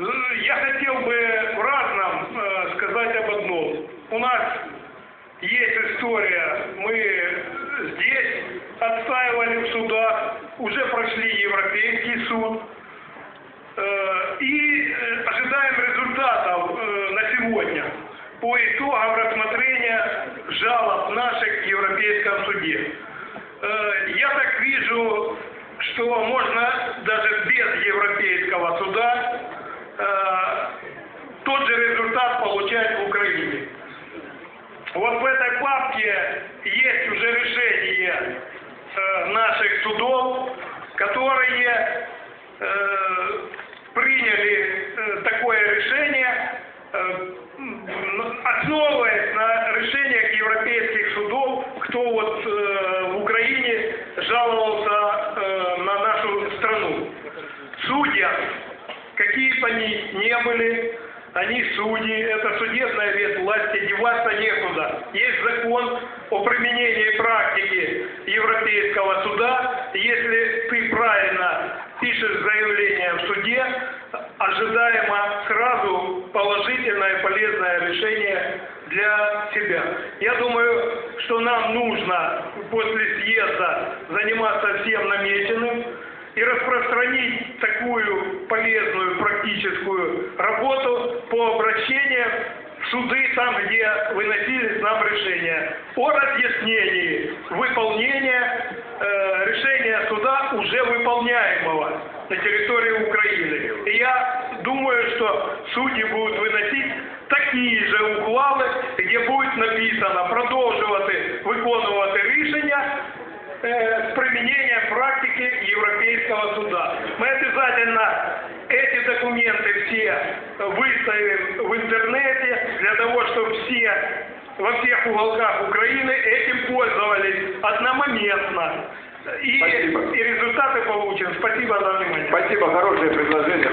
Э, Я хотел бы в разном э, сказать об одном. У нас есть история. Мы здесь отстаивали в судах, уже прошли Европейский суд. Э, И ожидаем результатов на сегодня по итогам рассмотрения жалоб наших в Европейском суде. Я так вижу, что можно даже без Европейского суда же результат получать в Украине. Вот в этой папке есть уже решение э, наших судов, которые э, приняли э, такое решение, основываясь на решениях европейских судов, кто вот в Украине жаловался на нашу страну. Судья, какие бы они не были, они судьи, это судебная ветвь власти, деваться некуда. Есть закон о применении практики Европейского суда. Если ты правильно пишешь заявление в суде, ожидаемо сразу положительное полезное решение для себя. Я думаю, что нам нужно после съезда заниматься всем намеченным и распространить такую полезную практическую работу в суды, там, где выносились нам решения о разъяснении выполнения э, решения суда уже выполняемого на территории Украины. И я думаю, что судьи будут выносить такі же ухвали, где будет написано продовжувати виконувати рішення э, с применением практики Европейского суда. Мы обязательно эти документы все выставим в интернете для того, чтобы все во всех уголках Украины этим пользовались одномоментно. И, Спасибо. и результаты получим. Спасибо за внимание. Спасибо, хорошее предложение.